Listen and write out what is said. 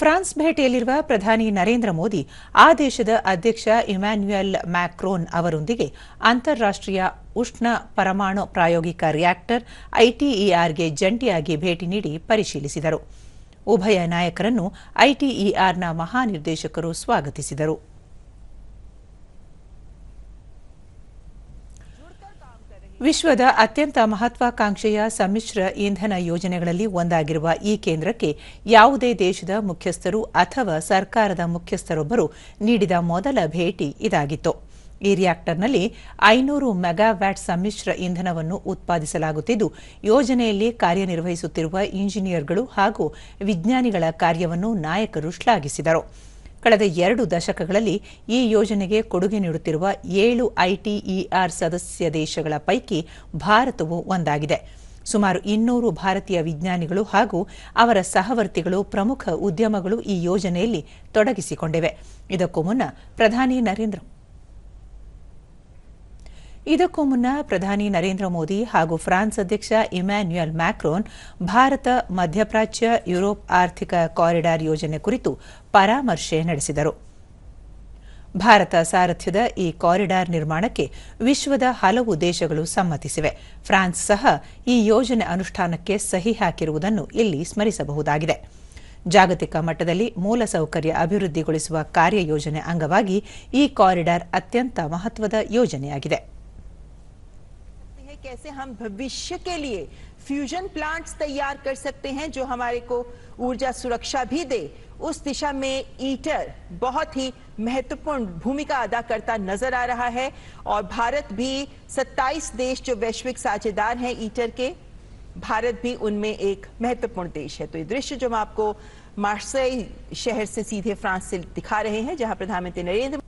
France ಭೇಟಿಯಲ್ಲಿರುವ ಪ್ರಧಾನಿ ನರೇಂದ್ರ ಮೋದಿ ಆ ದೇಶದ ಅಧ್ಯಕ್ಷ ಇಮ್ಯಾನ್ಯುಯಲ್ ಮ್ಯಾಕ್ರೋನ್ ಅವರೊಂದಿಗೆ ಅಂತಾರಾಷ್ಟೀಯ ಉಷ್ಣ ಪರಮಾಣು ಪ್ರಾಯೋಗಿಕ ರಿಯಾಕ್ಟರ್ ಐಟಿಇಆರ್ಗೆ ಜಂಟಿಯಾಗಿ ಭೇಟಿ ನೀಡಿ ಪರಿಶೀಲಿಸಿದರು. ಉಭಯ ನಾಯಕರನ್ನು ಐಟಿಇಆರ್ನ ಮಹಾನಿರ್ದೇಶಕರು ಸ್ವಾಗತಿಸಿದರು. ವಿಶ್ವದ ಅತ್ಯಂತ ಮಹತ್ವಾಕಾಂಕ್ಷೆಯ ಸಮ್ಮಿಶ್ರ ಇಂಧನ ಯೋಜನೆಗಳಲ್ಲಿ ಒಂದಾಗಿರುವ ಈ ಕೇಂದ್ರಕ್ಕೆ ಯಾವುದೇ ದೇಶದ ಮುಖ್ಯಸ್ಥರು ಅಥವಾ ಸರ್ಕಾರದ ಮುಖ್ಯಸ್ಥರೊಬ್ಬರು ನೀಡಿದ ಮೊದಲ ಭೇಟಿ ಇದಾಗಿತ್ತು. ಈ ರಿಯಾಕ್ಟರ್ನಲ್ಲಿ ಐನೂರು ಮೆಗಾವ್ಯಾಟ್ ಸಮ್ಮಿಶ್ರ ಇಂಧನವನ್ನು ಉತ್ಪಾದಿಸಲಾಗುತ್ತಿದ್ದು, ಯೋಜನೆಯಲ್ಲಿ ಕಾರ್ಯನಿರ್ವಹಿಸುತ್ತಿರುವ ಇಂಜಿನಿಯರ್ಗಳು ಹಾಗೂ ವಿಜ್ಞಾನಿಗಳ ಕಾರ್ಯವನ್ನು ನಾಯಕರು ಶ್ಲಾಘಿಸಿದರು. ಕಳೆದ ಎರಡು ದಶಕಗಳಲ್ಲಿ ಈ ಯೋಜನೆಗೆ ಕೊಡುಗೆ ನೀಡುತ್ತಿರುವ ಏಳು ಐಟಿಇಆರ್ ಸದಸ್ಯ ದೇಶಗಳ ಪೈಕಿ ಭಾರತವು ಒಂದಾಗಿದೆ. ಸುಮಾರು ಇನ್ನೂರು ಭಾರತೀಯ ವಿಜ್ಞಾನಿಗಳು ಹಾಗೂ ಅವರ ಸಹವರ್ತಿಗಳು ಪ್ರಮುಖ ಉದ್ಯಮಗಳು ಈ ಯೋಜನೆಯಲ್ಲಿ ತೊಡಗಿಸಿಕೊಂಡಿವೆ. ಇದಕ್ಕೂ ಮುನ್ನ ಪ್ರಧಾನಿ ನರೇಂದ್ರ ಇದಕ್ಕೂ ಮುನ್ನ ಪ್ರಧಾನಿ ನರೇಂದ್ರ ಮೋದಿ ಹಾಗೂ ಫ್ರಾನ್ಸ್ ಅಧ್ಯಕ್ಷ ಇಮ್ಯಾನ್ಯುಯಲ್ ಮ್ಯಾಕ್ರೋನ್ ಭಾರತ ಮಧ್ಯಪ್ರಾಚ್ಯ ಯುರೋಪ್ ಆರ್ಥಿಕ ಕಾರಿಡಾರ್ ಯೋಜನೆ ಕುರಿತು ಪರಾಮರ್ಶೆ ನಡೆಸಿದರು. ಭಾರತ ಸಾರಥ್ಯದ ಈ ಕಾರಿಡಾರ್ ನಿರ್ಮಾಣಕ್ಕೆ ವಿಶ್ವದ ಹಲವು ದೇಶಗಳು ಸಮ್ಮತಿಸಿವೆ. ಫ್ರಾನ್ಸ್ ಸಹ ಈ ಯೋಜನೆ ಅನುಷ್ಠಾನಕ್ಕೆ ಸಹಿ ಹಾಕಿರುವುದನ್ನು ಇಲ್ಲಿ ಸ್ಮರಿಸಬಹುದಾಗಿದೆ. ಜಾಗತಿಕ ಮಟ್ಟದಲ್ಲಿ ಮೂಲಸೌಕರ್ಯ ಅಭಿವೃದ್ಧಿಗೊಳಿಸುವ ಕಾರ್ಯಯೋಜನೆ ಅಂಗವಾಗಿ ಈ ಕಾರಿಡಾರ್ ಅತ್ಯಂತ ಮಹತ್ವದ ಯೋಜನೆಯಾಗಿದೆ. कैसे हम भविष्य के लिए फ्यूजन प्लांट्स तैयार कर सकते हैं जो हमारे को ऊर्जा सुरक्षा भी दे। उस दिशा में ईटर बहुत ही महत्वपूर्ण भूमिका अदा करता नज़र आ रहा है और भारत भी 27 देश जो वैश्विक साझेदार हैं ईटर के, भारत भी उनमें एक महत्वपूर्ण देश है। तो ये दृश्य जो हम आपको मार्सेई शहर से सीधे फ्रांस से दिखा रहे हैं, जहाँ प्रधानमंत्री नरेंद्र